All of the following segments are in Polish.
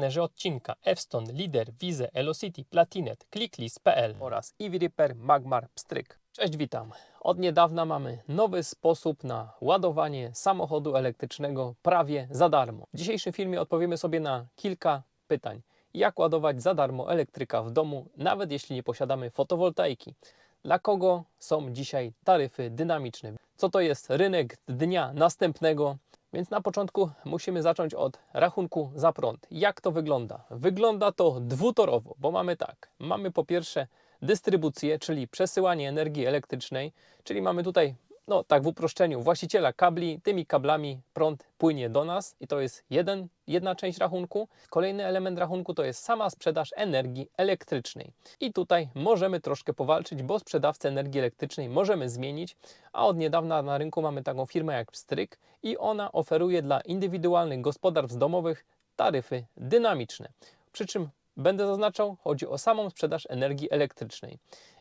partnerzy odcinka Efston, Lider, Wize, Elocity, Platinet, Clicklist.pl oraz EasyRepair Magmar Pstryk. Cześć, witam. Od niedawna mamy nowy sposób na ładowanie samochodu elektrycznego prawie za darmo. W dzisiejszym filmie odpowiemy sobie na kilka pytań. Jak ładować za darmo elektryka w domu, nawet jeśli nie posiadamy fotowoltaiki? Dla kogo są dzisiaj taryfy dynamiczne? Co to jest rynek dnia następnego? Więc na początku musimy zacząć od rachunku za prąd. Jak to wygląda? Wygląda to dwutorowo, bo mamy tak. Mamy po pierwsze dystrybucję, czyli przesyłanie energii elektrycznej, czyli mamy tutaj, no tak w uproszczeniu, właściciela kabli, tymi kablami prąd płynie do nas i to jest jeden, jedna część rachunku. Kolejny element rachunku to jest sama sprzedaż energii elektrycznej. I tutaj możemy troszkę powalczyć, bo sprzedawcę energii elektrycznej możemy zmienić, a od niedawna na rynku mamy taką firmę jak Pstryk i ona oferuje dla indywidualnych gospodarstw domowych taryfy dynamiczne. Przy czym będę zaznaczał, chodzi o samą sprzedaż energii elektrycznej.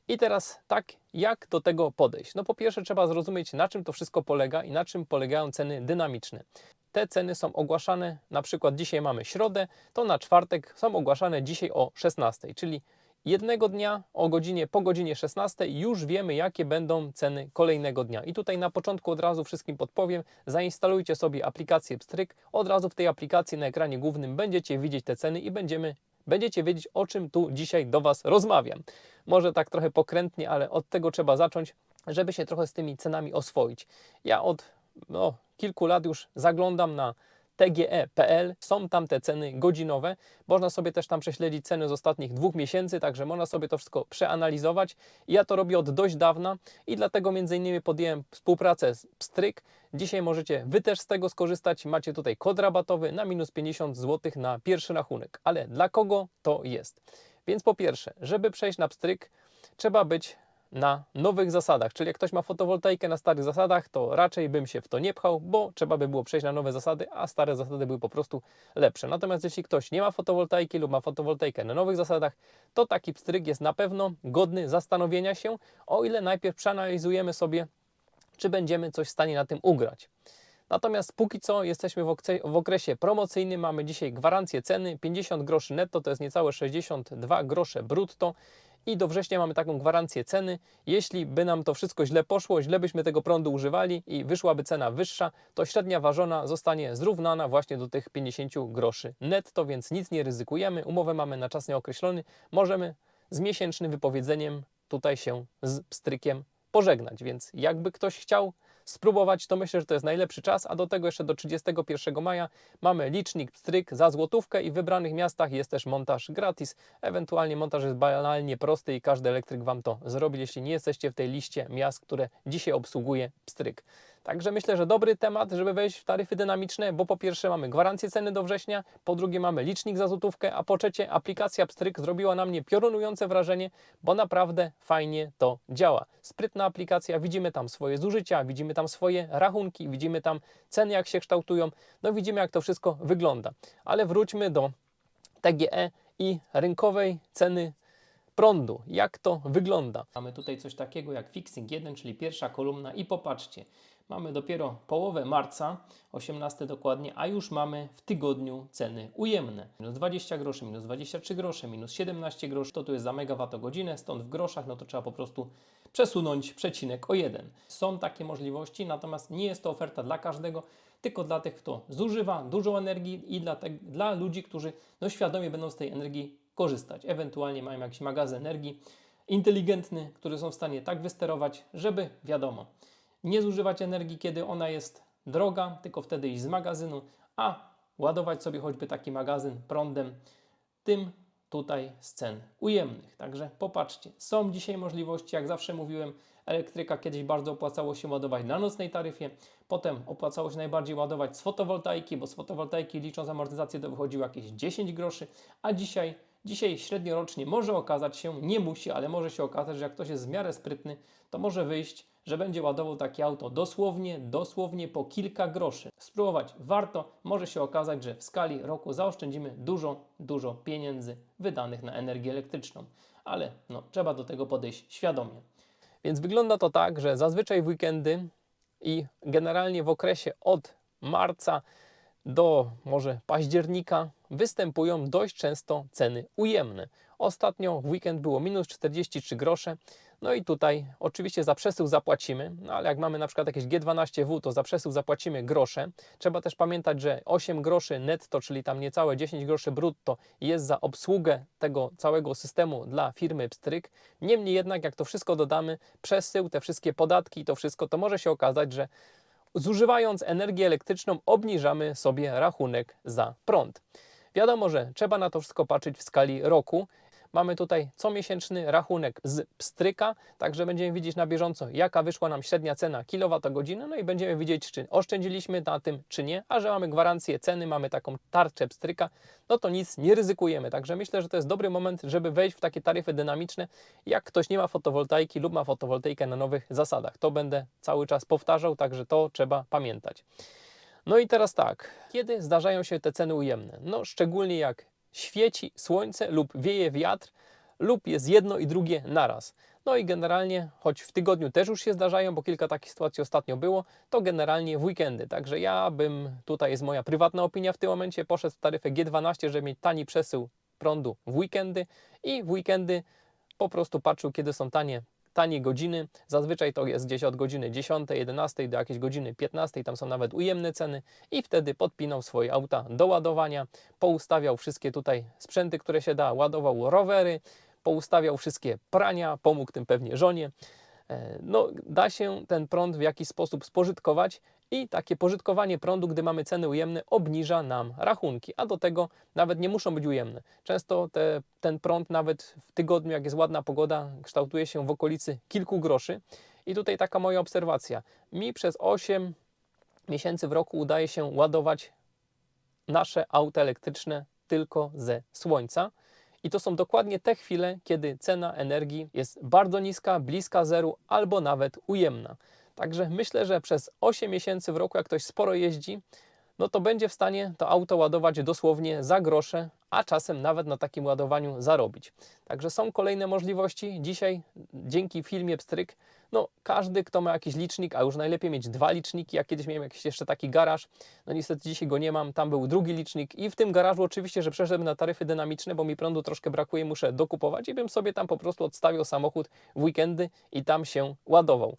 I teraz tak, jak do tego podejść? No po pierwsze trzeba zrozumieć, na czym to wszystko polega i na czym polegają ceny dynamiczne. Te ceny są ogłaszane, na przykład dzisiaj mamy środę, to na czwartek są ogłaszane dzisiaj o 16, czyli jednego dnia o godzinie po godzinie 16 już wiemy, jakie będą ceny kolejnego dnia. I tutaj na początku od razu wszystkim podpowiem, zainstalujcie sobie aplikację Pstryk. Od razu w tej aplikacji na ekranie głównym będziecie widzieć te ceny i będziemy będziecie wiedzieć, o czym tu dzisiaj do Was rozmawiam. Może tak trochę pokrętnie, ale od tego trzeba zacząć, żeby się trochę z tymi cenami oswoić. Ja od no, kilku lat już zaglądam na tge.pl. Są tam te ceny godzinowe. Można sobie też tam prześledzić ceny z ostatnich dwóch miesięcy, także można sobie to wszystko przeanalizować. Ja to robię od dość dawna i dlatego między innymi podjąłem współpracę z Pstryk. Dzisiaj możecie Wy też z tego skorzystać. Macie tutaj kod rabatowy na minus 50 zł na pierwszy rachunek. Ale dla kogo to jest? Więc po pierwsze, żeby przejść na Pstryk, trzeba być na nowych zasadach. Czyli jak ktoś ma fotowoltaikę na starych zasadach, to raczej bym się w to nie pchał, bo trzeba by było przejść na nowe zasady, a stare zasady były po prostu lepsze. Natomiast jeśli ktoś nie ma fotowoltaiki lub ma fotowoltaikę na nowych zasadach, to taki pstryk jest na pewno godny zastanowienia się, o ile najpierw przeanalizujemy sobie, czy będziemy coś w stanie na tym ugrać. Natomiast póki co jesteśmy w, okresie promocyjnym, mamy dzisiaj gwarancję ceny 50 groszy netto, to jest niecałe 62 grosze brutto i do września mamy taką gwarancję ceny. Jeśli by nam to wszystko źle poszło, źle byśmy tego prądu używali i wyszłaby cena wyższa, to średnia ważona zostanie zrównana właśnie do tych 50 groszy netto, więc nic nie ryzykujemy. Umowę mamy na czas nieokreślony. Możemy z miesięcznym wypowiedzeniem tutaj się z pstrykiem pożegnać, więc jakby ktoś chciał spróbować, to myślę, że to jest najlepszy czas, a do tego jeszcze do 31 maja mamy licznik pstryk za złotówkę i w wybranych miastach jest też montaż gratis. Ewentualnie montaż jest banalnie prosty i każdy elektryk Wam to zrobi, jeśli nie jesteście w tej liście miast, które dzisiaj obsługuje pstryk. Także myślę, że dobry temat, żeby wejść w taryfy dynamiczne, bo po pierwsze mamy gwarancję ceny do września, po drugie mamy licznik za złotówkę, a po trzecie aplikacja Pstryk zrobiła na mnie piorunujące wrażenie, bo naprawdę fajnie to działa. Sprytna aplikacja, widzimy tam swoje zużycia, widzimy tam swoje rachunki, widzimy tam ceny jak się kształtują, no widzimy jak to wszystko wygląda. Ale wróćmy do TGE i rynkowej ceny prądu. Jak to wygląda? Mamy tutaj coś takiego jak fixing 1, czyli pierwsza kolumna i popatrzcie, mamy dopiero połowę marca, 18 dokładnie, a już mamy w tygodniu ceny ujemne. Minus 20 groszy, minus 23 grosze, minus 17 groszy, to tu jest za megawattogodzinę, stąd w groszach, no to trzeba po prostu przesunąć przecinek o 1. Są takie możliwości, natomiast nie jest to oferta dla każdego, tylko dla tych, kto zużywa dużo energii i dla, te, dla ludzi, którzy no, świadomie będą z tej energii korzystać. Ewentualnie mają jakiś magazyn energii inteligentny, który są w stanie tak wysterować, żeby wiadomo, nie zużywać energii, kiedy ona jest droga, tylko wtedy iść z magazynu, a ładować sobie choćby taki magazyn prądem, tym tutaj z cen ujemnych. Także popatrzcie, są dzisiaj możliwości, jak zawsze mówiłem, elektryka kiedyś bardzo opłacało się ładować na nocnej taryfie, potem opłacało się najbardziej ładować z fotowoltaiki, bo z fotowoltaiki licząc amortyzację to wychodziło jakieś 10 groszy, a dzisiaj Dzisiaj średniorocznie może okazać się, nie musi, ale może się okazać, że jak ktoś jest w miarę sprytny, to może wyjść, że będzie ładował takie auto dosłownie, dosłownie po kilka groszy. Spróbować warto, może się okazać, że w skali roku zaoszczędzimy dużo, dużo pieniędzy wydanych na energię elektryczną. Ale no, trzeba do tego podejść świadomie. Więc wygląda to tak, że zazwyczaj w weekendy i generalnie w okresie od marca do może października występują dość często ceny ujemne. Ostatnio w weekend było minus 43 grosze. No i tutaj oczywiście za przesył zapłacimy, no ale jak mamy na przykład jakieś G12W, to za przesył zapłacimy grosze. Trzeba też pamiętać, że 8 groszy netto, czyli tam niecałe 10 groszy brutto jest za obsługę tego całego systemu dla firmy Pstryk. Niemniej jednak, jak to wszystko dodamy, przesył, te wszystkie podatki i to wszystko, to może się okazać, że zużywając energię elektryczną obniżamy sobie rachunek za prąd. Wiadomo, że trzeba na to wszystko patrzeć w skali roku. Mamy tutaj comiesięczny rachunek z pstryka, także będziemy widzieć na bieżąco, jaka wyszła nam średnia cena kilowatogodziny, no i będziemy widzieć, czy oszczędziliśmy na tym, czy nie, a że mamy gwarancję ceny, mamy taką tarczę pstryka, no to nic nie ryzykujemy. Także myślę, że to jest dobry moment, żeby wejść w takie taryfy dynamiczne, jak ktoś nie ma fotowoltaiki lub ma fotowoltaikę na nowych zasadach. To będę cały czas powtarzał, także to trzeba pamiętać. No i teraz tak, kiedy zdarzają się te ceny ujemne? No szczególnie jak świeci słońce lub wieje wiatr lub jest jedno i drugie naraz. No i generalnie, choć w tygodniu też już się zdarzają, bo kilka takich sytuacji ostatnio było, to generalnie w weekendy. Także ja bym, tutaj jest moja prywatna opinia w tym momencie, poszedł w taryfę G12, żeby mieć tani przesył prądu w weekendy i w weekendy po prostu patrzył, kiedy są tanie tanie godziny. Zazwyczaj to jest gdzieś od godziny 10, 11 do jakiejś godziny 15, tam są nawet ujemne ceny i wtedy podpinał swoje auta do ładowania, poustawiał wszystkie tutaj sprzęty, które się da, ładował rowery, poustawiał wszystkie prania, pomógł tym pewnie żonie. E, No, da się ten prąd w jakiś sposób spożytkować i takie pożytkowanie prądu, gdy mamy ceny ujemne, obniża nam rachunki, a do tego nawet nie muszą być ujemne. Często te, ten prąd nawet w tygodniu, jak jest ładna pogoda, kształtuje się w okolicy kilku groszy. I tutaj taka moja obserwacja. Mi przez 8 miesięcy w roku udaje się ładować nasze auta elektryczne tylko ze słońca. I to są dokładnie te chwile, kiedy cena energii jest bardzo niska, bliska zeru albo nawet ujemna. Także myślę, że przez 8 miesięcy w roku, jak ktoś sporo jeździ, no to będzie w stanie to auto ładować dosłownie za grosze, a czasem nawet na takim ładowaniu zarobić. Także są kolejne możliwości. Dzisiaj dzięki filmie Pstryk, no każdy, kto ma jakiś licznik, a już najlepiej mieć dwa liczniki. Ja kiedyś miałem jakiś jeszcze taki garaż, no niestety dzisiaj go nie mam, tam był drugi licznik i w tym garażu oczywiście, że przeszedłem na taryfy dynamiczne, bo mi prądu troszkę brakuje, muszę dokupować i bym sobie tam po prostu odstawiał samochód w weekendy i tam się ładował.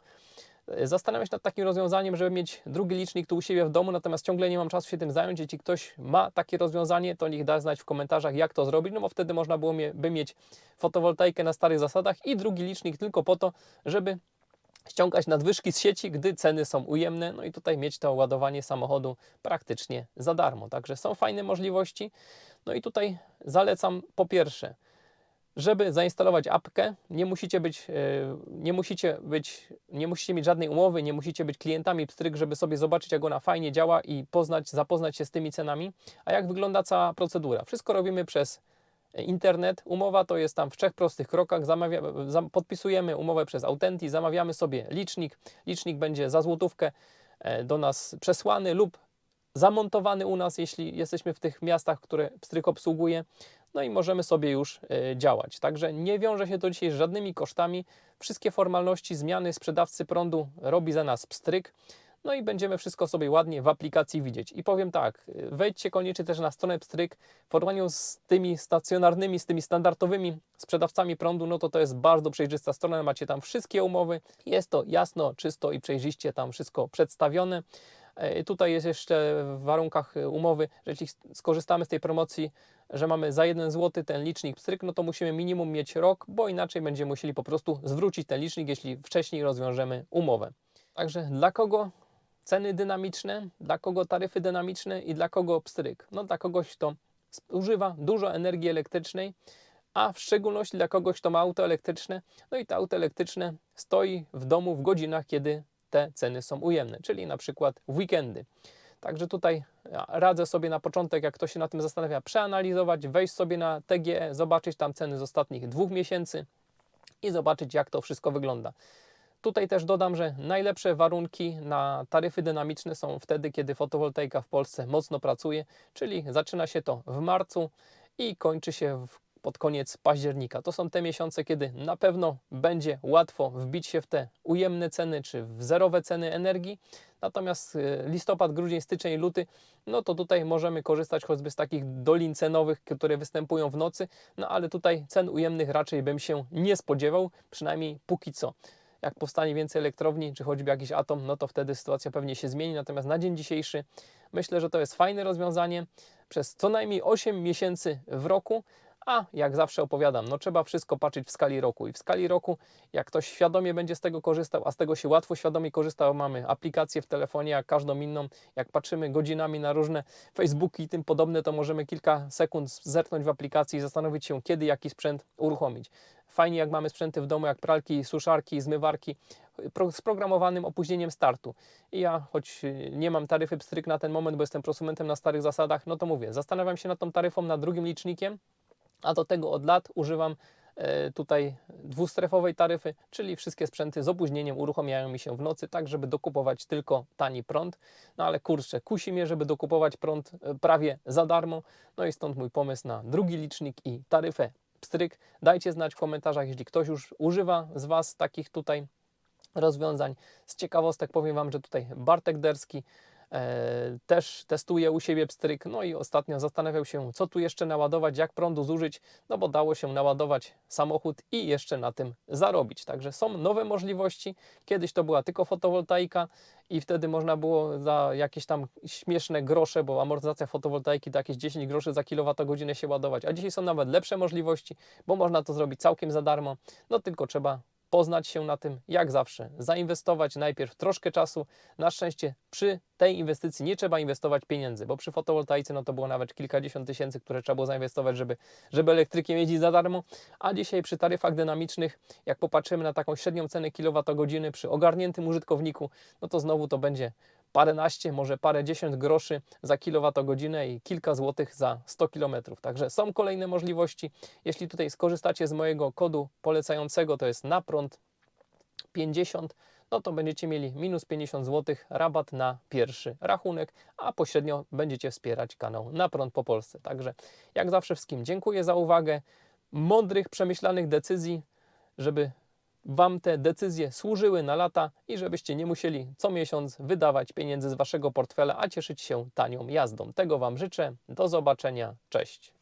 Zastanawiam się nad takim rozwiązaniem, żeby mieć drugi licznik tu u siebie w domu, natomiast ciągle nie mam czasu się tym zająć. Jeśli ktoś ma takie rozwiązanie, to niech da znać w komentarzach, jak to zrobić, no bo wtedy można było by mieć fotowoltaikę na starych zasadach i drugi licznik tylko po to, żeby ściągać nadwyżki z sieci, gdy ceny są ujemne, no i tutaj mieć to ładowanie samochodu praktycznie za darmo. Także są fajne możliwości. No i tutaj zalecam po pierwsze, żeby zainstalować apkę, nie musicie być, e, nie musicie być, nie musicie mieć żadnej umowy, nie musicie być klientami Pstryk, żeby sobie zobaczyć, jak ona fajnie działa i poznać, zapoznać się z tymi cenami. A jak wygląda cała procedura? Wszystko robimy przez internet. Umowa to jest tam w trzech prostych krokach. Zamawia, zam, podpisujemy umowę przez Autenti, zamawiamy sobie licznik. Licznik będzie za złotówkę e, do nas przesłany lub zamontowany u nas, jeśli jesteśmy w tych miastach, które Pstryk obsługuje. No i możemy sobie już e, działać. Także nie wiąże się to dzisiaj z żadnymi kosztami. Wszystkie formalności zmiany sprzedawcy prądu robi za nas Pstryk. No i będziemy wszystko sobie ładnie w aplikacji widzieć. I powiem tak, e, wejdźcie koniecznie też na stronę Pstryk. W porównaniu z tymi stacjonarnymi, z tymi standardowymi sprzedawcami prądu, no to to jest bardzo przejrzysta strona. Macie tam wszystkie umowy. Jest to jasno, czysto i przejrzyście tam wszystko przedstawione. E, Tutaj jest jeszcze w warunkach e, umowy, że jeśli skorzystamy z tej promocji, że mamy za 1 zł ten licznik pstryk, no to musimy minimum mieć rok, bo inaczej będziemy musieli po prostu zwrócić ten licznik, jeśli wcześniej rozwiążemy umowę. Także dla kogo ceny dynamiczne, dla kogo taryfy dynamiczne i dla kogo pstryk? No dla kogoś, kto używa dużo energii elektrycznej, a w szczególności dla kogoś, kto ma auto elektryczne, no i to auto elektryczne stoi w domu w godzinach, kiedy te ceny są ujemne, czyli na przykład w weekendy. Także tutaj ja radzę sobie na początek, jak ktoś się na tym zastanawia, przeanalizować, wejść sobie na TGE, zobaczyć tam ceny z ostatnich dwóch miesięcy i zobaczyć, jak to wszystko wygląda. Tutaj też dodam, że najlepsze warunki na taryfy dynamiczne są wtedy, kiedy fotowoltaika w Polsce mocno pracuje, czyli zaczyna się to w marcu i kończy się w pod koniec października. To są te miesiące, kiedy na pewno będzie łatwo wbić się w te ujemne ceny czy w zerowe ceny energii. Natomiast y, listopad, grudzień, styczeń, luty, no to tutaj możemy korzystać choćby z takich dolin cenowych, które występują w nocy, no ale tutaj cen ujemnych raczej bym się nie spodziewał, przynajmniej póki co. Jak powstanie więcej elektrowni, czy choćby jakiś atom, no to wtedy sytuacja pewnie się zmieni. Natomiast na dzień dzisiejszy myślę, że to jest fajne rozwiązanie przez co najmniej 8 miesięcy w roku. A jak zawsze opowiadam, no trzeba wszystko patrzeć w skali roku. I w skali roku, jak ktoś świadomie będzie z tego korzystał, a z tego się łatwo świadomie korzysta, mamy aplikację w telefonie, jak każdą inną, jak patrzymy godzinami na różne Facebooki i tym podobne, to możemy kilka sekund zerknąć w aplikacji i zastanowić się, kiedy jaki sprzęt uruchomić. Fajnie, jak mamy sprzęty w domu, jak pralki, suszarki, zmywarki, z programowanym opóźnieniem startu. I ja, choć y, nie mam taryfy pstryk na ten moment, bo jestem prosumentem na starych zasadach, no to mówię, zastanawiam się nad tą taryfą, nad drugim licznikiem, a do tego od lat używam e, tutaj dwustrefowej taryfy, czyli wszystkie sprzęty z opóźnieniem uruchamiają mi się w nocy, tak żeby dokupować tylko tani prąd. No ale kurczę, kusi mnie, żeby dokupować prąd e, prawie za darmo. No i stąd mój pomysł na drugi licznik i taryfę pstryk. Dajcie znać w komentarzach, jeśli ktoś już używa z Was takich tutaj rozwiązań. Z ciekawostek powiem Wam, że tutaj Bartek Derski też testuje u siebie pstryk. No i ostatnio zastanawiał się, co tu jeszcze naładować, jak prądu zużyć, no bo dało się naładować samochód i jeszcze na tym zarobić. Także są nowe możliwości. Kiedyś to była tylko fotowoltaika i wtedy można było za jakieś tam śmieszne grosze, bo amortyzacja fotowoltaiki to jakieś 10 groszy za kilowatogodzinę się ładować. A dzisiaj są nawet lepsze możliwości, bo można to zrobić całkiem za darmo. No tylko trzeba poznać się na tym, jak zawsze, zainwestować najpierw troszkę czasu. Na szczęście przy tej inwestycji nie trzeba inwestować pieniędzy, bo przy fotowoltaice no to było nawet kilkadziesiąt tysięcy, które trzeba było zainwestować, żeby, żeby elektrykiem jeździć za darmo, a dzisiaj przy taryfach dynamicznych, jak popatrzymy na taką średnią cenę kilowatogodziny przy ogarniętym użytkowniku, no to znowu to będzie paręnaście, może parę dziesiąt groszy za kilowatogodzinę i kilka złotych za 100 kilometrów. Także są kolejne możliwości. Jeśli tutaj skorzystacie z mojego kodu polecającego, to jest na prąd 50, no to będziecie mieli minus 50 zł rabat na pierwszy rachunek, a pośrednio będziecie wspierać kanał na prąd po Polsce. Także jak zawsze wszystkim dziękuję za uwagę, mądrych, przemyślanych decyzji, żeby Wam te decyzje służyły na lata i żebyście nie musieli co miesiąc wydawać pieniędzy z Waszego portfela, a cieszyć się tanią jazdą. Tego Wam życzę. Do zobaczenia. Cześć.